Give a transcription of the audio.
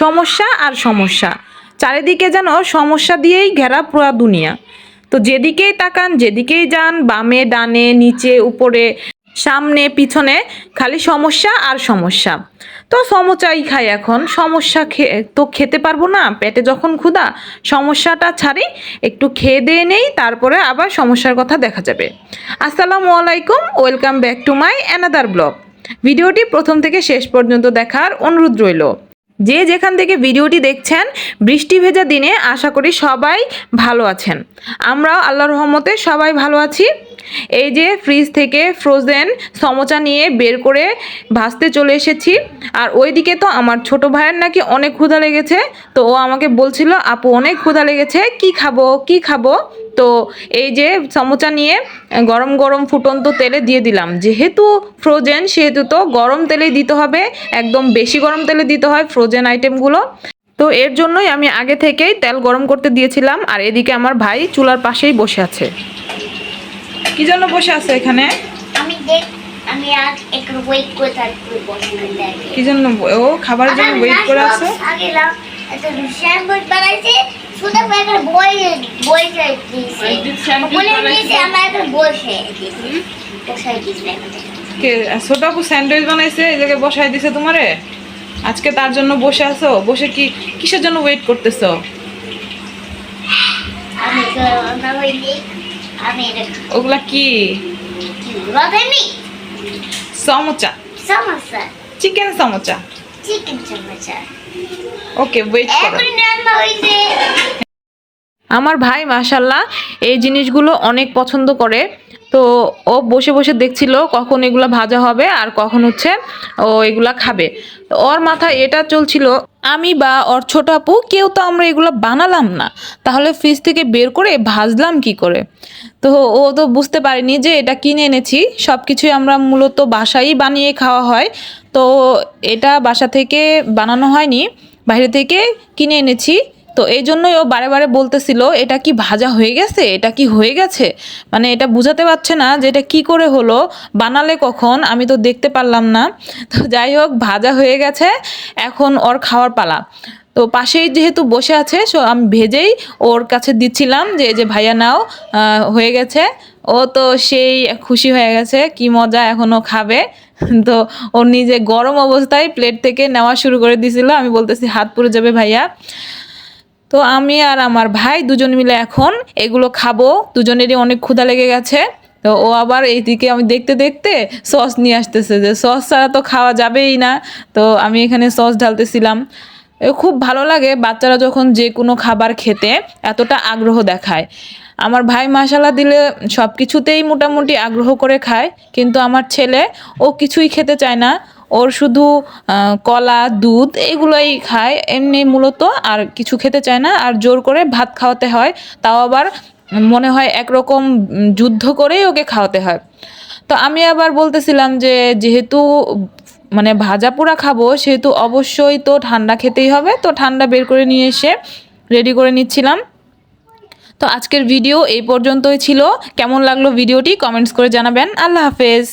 সমস্যা আর সমস্যা। চারিদিকে যেন সমস্যা দিয়েই ঘেরা পুরা দুনিয়া। তো যেদিকেই তাকান, যেদিকেই যান, বামে, ডানে, নিচে, উপরে, সামনে, পিছনে, খালি সমস্যা আর সমস্যা। তো সমচাই খাই এখন। সমস্যা তো খেতে পারব না, পেটে যখন ক্ষুধা, সমস্যাটা ছাড়ি, একটু খেয়ে দিয়ে নেই, তারপরে আবার সমস্যার কথা দেখা যাবে। আসসালামু আলাইকুম, welcome back to my another blog. ভিডিওটি প্রথম থেকে শেষ পর্যন্ত দেখার অনুরোধ রইল। যে যেখান থেকে ভিডিওটি দেখছেন, বৃষ্টি ভেজা দিনে আশা করি সবাই ভালো আছেন। আমরাও আল্লাহর রহমতে সবাই ভালো আছি। এই যে ফ্রিজ থেকে ফ্রোজেন সমোচা নিয়ে বের করে ভাজতে চলে এসেছি। আর ওইদিকে তো আমার ছোট ভাইয়ের নাকি অনেক ক্ষুধা লেগেছে। তো ও আমাকে বলছিল, আপু, অনেক ক্ষুধা লেগেছে, কি খাব কি খাব? তো এই যে সমোচা নিয়ে গরম গরম ফুটন্ত তেলে দিয়ে দিলাম। যেহেতু ফ্রোজেন সেহেতু তো গরম তেলেই দিতে হবে, একদম বেশি গরম তেলে দিতে হয় ফ্রোজেন আইটেমগুলো তো এর জন্যই আমি আগে থেকেই তেল গরম করতে দিয়েছিলাম। আর এদিকে আমার ভাই চুলার পাশেই বসে আছে। কি জন্য বসে আছো এখানে? আমি দেখ আমি আজ একটু ওয়েট করে তারপরে বসে কি জন্য ও খাবারের জন্য ওয়েট করে আছো? আগে লাও বানাইছে শুধু একটা বই বই বলে দিয়েছে আমার একটা বসে দিয়েছে বসাই দিয়েছে কে স্যান্ডউইচ বানাইছে এই জায়গায় বসাই দিছে তোমারে? আজকে তার জন্য বসে আছো? বসে কি কিসের জন্য ওয়েট করতেছো? আমি তো আমরা ওগুলা কি? Samosa. Samosa chicken samosa chicken okay wait করো আমার ভাই মাশাল্লাহ এই জিনিসগুলো অনেক পছন্দ করে। তো ও বসে বসে দেখছিল কখন এগুলা ভাজা হবে আর কখন হচ্ছে ও এগুলা খাবে। ওর মাথায় এটা চলছিল, আমি বা ওর ছোট আপু কেউ তো আমরা এগুলো বানালাম না, তাহলে ফ্রিজ থেকে বের করে ভাজলাম কি করে? তো ও তো বুঝতে পারেনি যে এটা কিনে এনেছি সব কিছুই আমরা মূলত বাসায় বানিয়ে খাওয়া হয়। তো এটা বাসা থেকে বানানো হয়নি, বাইরে থেকে কিনে এনেছি। তো এই জন্যই ও বারে বারে বলতেছিল, এটা কি ভাজা হয়ে গেছে? এটা কি হয়ে গেছে? মানে এটা বুঝাতে পারছে না যে এটা কি করে হলো, বানালে কখন, আমি তো দেখতে পারলাম না। তো যাই হোক, ভাজা হয়ে গেছে, এখন ওর খাওয়ার পালা। তো পাশেই যেহেতু বসে আছে, সো আমি ভেজেই ওর কাছে দিচ্ছিলাম যে যে ভাইয়া নাও হয়ে গেছে। ও তো সেই খুশি হয়ে গেছে, কি মজা এখনও খাবে। তো ও নিজে গরম অবস্থায় প্লেট থেকে নেওয়া শুরু করে দিয়েছিল আমি বলতেছি, হাত পুড়ে যাবে ভাইয়া। তো আমি আর আমার ভাই দুজন মিলে এখন এগুলো খাব। দুজনেরই অনেক ক্ষুধা লেগে গেছে। তো ও আবার এইদিকে আমি দেখতে দেখতে সস নিয়ে আসতেছে যে, সস ছাড়া তো খাওয়া যাবেই না। তো আমি এখানে সস ঢালতেছিলাম। খুব ভালো লাগে বাচ্চারা যখন যে কোনো খাবার খেতে এতটা আগ্রহ দেখায়। আমার ভাই মশালা দিলে সব কিছুতেই মোটামুটি আগ্রহ করে খায়, কিন্তু আমার ছেলে ও কিছুই খেতে চায় না। ওর শুধু কলা, দুধ এগুলোই খায়। এমনি মূলত আর কিছু খেতে চায় না। আর জোর করে ভাত খাওয়াতে হয়। তাও আবার মনে হয় একরকম যুদ্ধ করেই ওকে খাওয়াতে হয়। তো আমি আবার বলতেছিলাম যে, যেহেতু মানে ভাজা পোড়া খাব, সেহেতু অবশ্যই তো ঠান্ডা খেতেই হবে। তো ঠান্ডা বের করে নিয়ে এসে রেডি করে নিচ্ছিলাম। তো আজকের ভিডিও এই পর্যন্তই ছিল। কেমন লাগল ভিডিওটি কমেন্টস করে জানাবেন। আল্লাহ হাফেজ।